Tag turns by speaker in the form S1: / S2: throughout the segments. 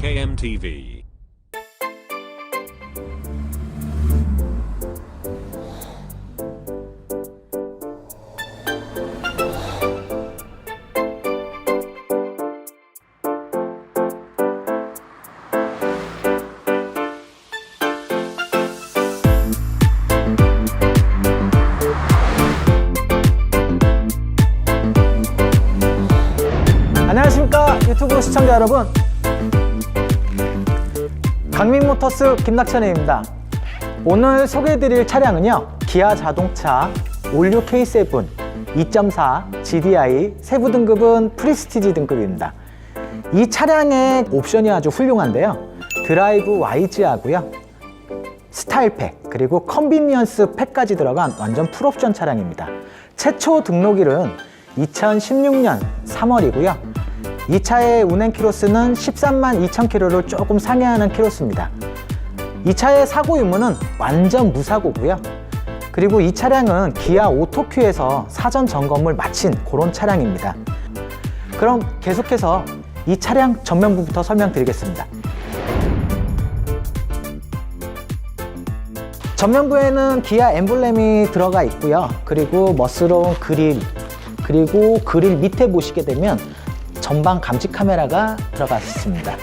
S1: KMTV.
S2: 안녕하십니까 유튜브 시청자 여러분 강민모터스 김낙천입니다 오늘 소개해드릴 차량은요 기아 자동차 올류 K7 2.4 GDI 세부 등급은 프리스티지 등급입니다 이 차량의 옵션이 아주 훌륭한데요 드라이브 YG하고요 스타일팩 그리고 컨비니언스 팩까지 들어간 완전 풀옵션 차량입니다. 최초 등록일은 2016년 3월이고요. 이 차의 운행 키로수는 13만 2천 킬로를 조금 상회하는 키로수입니다. 이 차의 사고 유무는 완전 무사고고요. 그리고 이 차량은 기아 오토큐에서 사전 점검을 마친 그런 차량입니다. 그럼 계속해서 이 차량 전면부부터 설명드리겠습니다. 전면부에는 기아 엠블렘이 들어가 있고요. 그리고 멋스러운 그릴, 그리고 그릴 밑에 보시게 되면 전방 감지 카메라가 들어가 있습니다.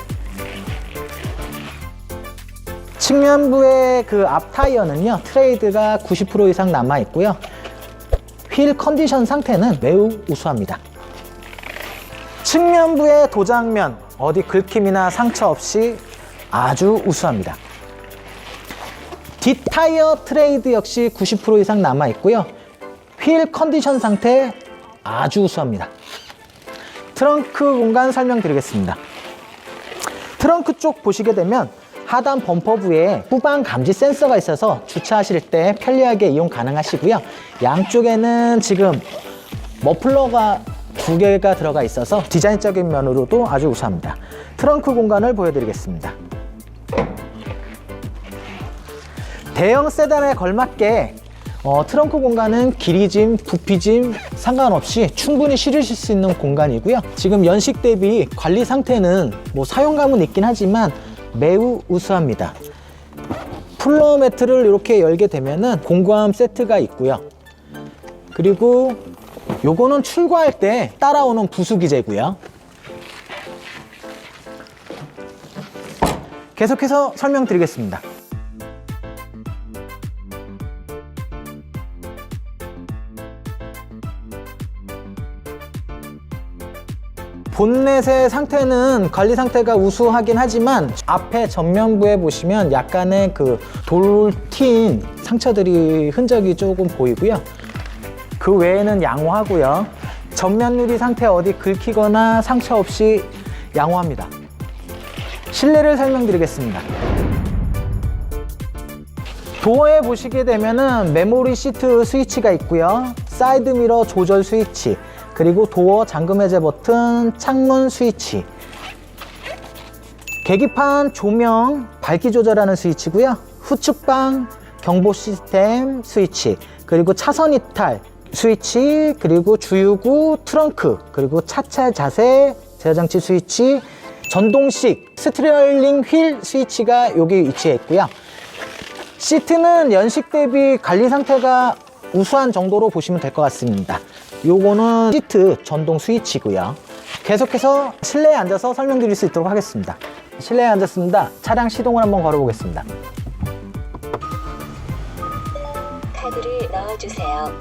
S2: 측면부의 그 앞 타이어는요, 트레이드가 90% 이상 남아 있고요. 휠 컨디션 상태는 매우 우수합니다. 측면부의 도장면, 어디 긁힘이나 상처 없이 아주 우수합니다. 뒷타이어 트레이드 역시 90% 이상 남아 있고요. 휠 컨디션 상태 아주 우수합니다. 트렁크 공간 설명드리겠습니다. 트렁크 쪽 보시게 되면 하단 범퍼 부에 후방 감지 센서가 있어서 주차하실 때 편리하게 이용 가능하시고요. 양쪽에는 지금 머플러가 두 개가 들어가 있어서 디자인적인 면으로도 아주 우수합니다. 트렁크 공간을 보여드리겠습니다. 대형 세단에 걸맞게 어, 트렁크 공간은 길이짐, 부피짐 상관없이 충분히 실으실 수 있는 공간이고요. 지금 연식 대비 관리 상태는 뭐 사용감은 있긴 하지만 매우 우수합니다. 플러 매트를 이렇게 열게 되면은 공구함 세트가 있고요. 그리고 요거는 출고할 때 따라오는 부수기재고요. 계속해서 설명드리겠습니다. 본넷의 상태는 관리 상태가 우수하긴 하지만 앞에 전면부에 보시면 약간의 그 돌튄 상처들이 흔적이 조금 보이고요. 그 외에는 양호하고요. 전면 유리 상태 어디 긁히거나 상처 없이 양호합니다. 실내를 설명드리겠습니다. 도어에 보시게 되면은 메모리 시트 스위치가 있고요. 사이드 미러 조절 스위치, 그리고 도어 잠금 해제 버튼, 창문 스위치, 계기판 조명 밝기 조절하는 스위치고요. 후측방 경보 시스템 스위치, 그리고 차선 이탈 스위치, 그리고 주유구 트렁크, 그리고 차체 자세 제어장치 스위치, 전동식 스트리얼링 휠 스위치가 여기 위치해 있고요. 시트는 연식 대비 관리 상태가 우수한 정도로 보시면 될 것 같습니다. 요거는 시트 전동 스위치고요. 계속해서 실내에 앉아서 설명드릴 수 있도록 하겠습니다. 실내에 앉았습니다. 차량 시동을 한번 걸어보겠습니다.
S3: 카드를 넣어주세요.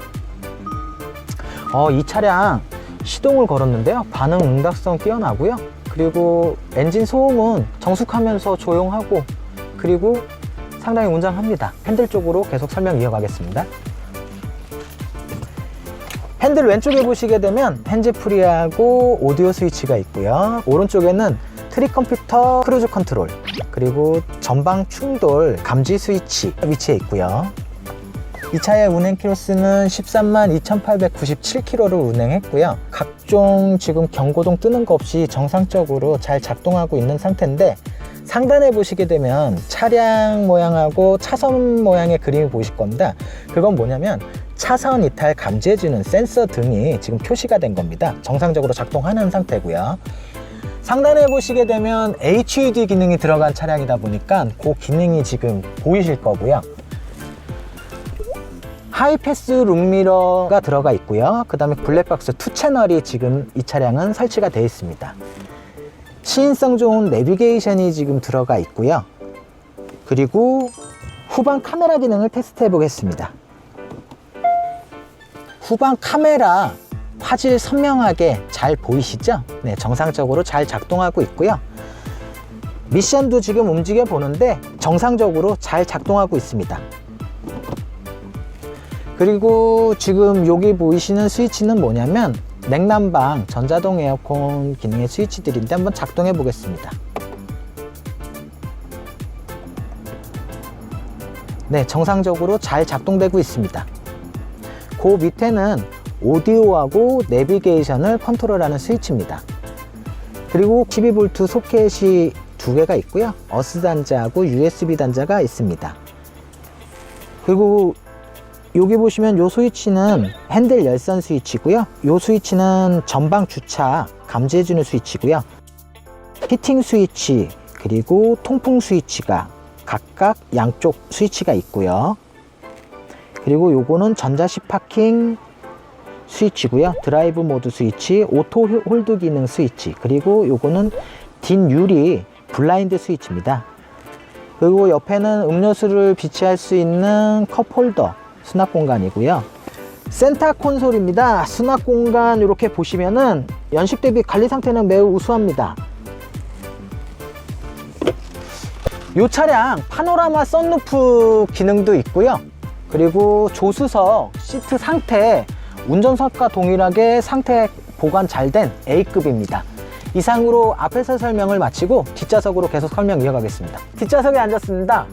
S2: 어, 이 차량 시동을 걸었는데요. 반응 응답성 뛰어나고요. 그리고 엔진 소음은 정숙하면서 조용하고 그리고 상당히 운전합니다. 핸들 쪽으로 계속 설명 이어가겠습니다. 핸들 왼쪽에 보시게 되면 핸즈 프리하고 오디오 스위치가 있고요. 오른쪽에는 트리 컴퓨터 크루즈 컨트롤 그리고 전방 충돌 감지 스위치 위치해 있고요. 이 차의 운행 키로수는 13만 2,897km를 운행했고요. 각종 지금 경고등 뜨는 거 없이 정상적으로 잘 작동하고 있는 상태인데 상단에 보시게 되면 차량 모양하고 차선 모양의 그림이 보이실 겁니다. 그건 뭐냐면 차선 이탈 감지해주는 센서 등이 지금 표시가 된 겁니다. 정상적으로 작동하는 상태고요. 상단에 보시게 되면 HUD 기능이 들어간 차량이다 보니까 그 기능이 지금 보이실 거고요. 하이패스 룸미러가 들어가 있고요. 그 다음에 블랙박스 2채널이 지금 이 차량은 설치가 되어 있습니다. 시인성 좋은 내비게이션이 지금 들어가 있고요. 그리고 후방 카메라 기능을 테스트 해 보겠습니다. 후방 카메라 화질 선명하게 잘 보이시죠? 네, 정상적으로 잘 작동하고 있고요. 미션도 지금 움직여 보는데 정상적으로 잘 작동하고 있습니다. 그리고 지금 여기 보이시는 스위치는 뭐냐면 냉난방 전자동 에어컨 기능의 스위치들인데 한번 작동해 보겠습니다. 네, 정상적으로 잘 작동되고 있습니다. 그 밑에는 오디오하고 내비게이션을 컨트롤하는 스위치입니다. 그리고 12V 소켓이 두 개가 있고요. 어스 단자하고 USB 단자가 있습니다. 그리고 여기 보시면 요 스위치는 핸들 열선 스위치고요. 요 스위치는 전방 주차 감지해주는 스위치고요. 히팅 스위치 그리고 통풍 스위치가 각각 양쪽 스위치가 있고요. 그리고 요거는 전자식 파킹 스위치고요. 드라이브 모드 스위치, 오토 홀드 기능 스위치, 그리고 요거는 딘 유리 블라인드 스위치입니다. 그리고 옆에는 음료수를 비치할 수 있는 컵 홀더 수납 공간이고요. 센터 콘솔입니다. 수납 공간 이렇게 보시면은 연식 대비 관리 상태는 매우 우수합니다. 이 차량 파노라마 썬루프 기능도 있고요. 그리고 조수석 시트 상태 운전석과 동일하게 상태 보관 잘 된 A급입니다. 이상으로 앞에서 설명을 마치고 뒷좌석으로 계속 설명 이어가겠습니다. 뒷좌석에 앉았습니다.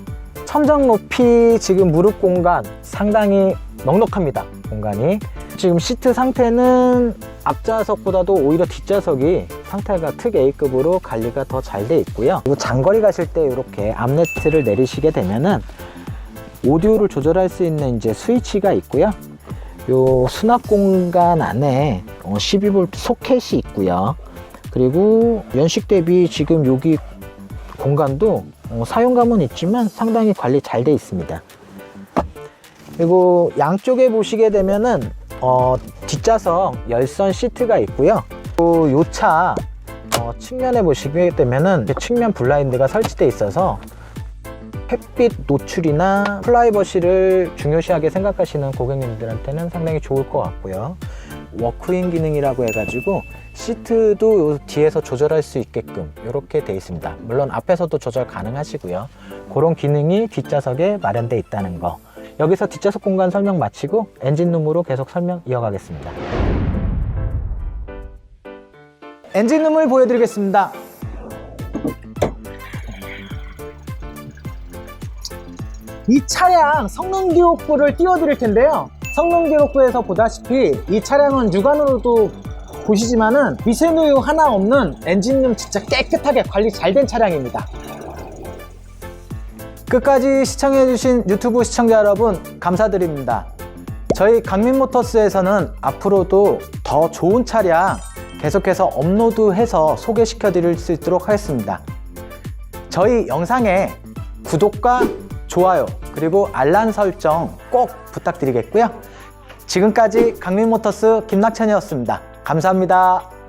S2: 천정 높이 지금 무릎 공간 상당히 넉넉합니다. 공간이 지금 시트 상태는 앞좌석보다도 오히려 뒷좌석이 상태가 특 A급으로 관리가 더 잘 돼 있고요. 그리고 장거리 가실 때 이렇게 암레트를 내리시게 되면은 오디오를 조절할 수 있는 이제 스위치가 있고요. 요 수납 공간 안에 12V 소켓이 있고요. 그리고 연식 대비 지금 여기 공간도 어, 사용감은 있지만 상당히 관리 잘 돼 있습니다. 그리고 양쪽에 보시게 되면은 어, 뒷좌석 열선 시트가 있고요. 요차 어, 측면에 보시게 되면은 측면 블라인드가 설치되어 있어서 햇빛 노출이나 프라이버시를 중요시하게 생각하시는 고객님들한테는 상당히 좋을 것 같고요. 워크인 기능이라고 해가지고 시트도 요 뒤에서 조절할 수 있게끔 이렇게 되어 있습니다. 물론 앞에서도 조절 가능하시고요. 그런 기능이 뒷좌석에 마련되어 있다는 거. 여기서 뒷좌석 공간 설명 마치고 엔진룸으로 계속 설명 이어가겠습니다. 엔진룸을 보여드리겠습니다. 이 차량 성능 기록부를 띄워드릴 텐데요. 성능 기록부에서 보다시피 이 차량은 육안으로도 보시지만은 미세누유 하나 없는 엔진룸 진짜 깨끗하게 관리 잘 된 차량입니다. 끝까지 시청해주신 유튜브 시청자 여러분 감사드립니다. 저희 강민모터스에서는 앞으로도 더 좋은 차량 계속해서 업로드해서 소개시켜 드릴 수 있도록 하겠습니다. 저희 영상에 구독과 좋아요 그리고 알람 설정 꼭 부탁드리겠고요. 지금까지 강민모터스 김낙천이었습니다. 감사합니다.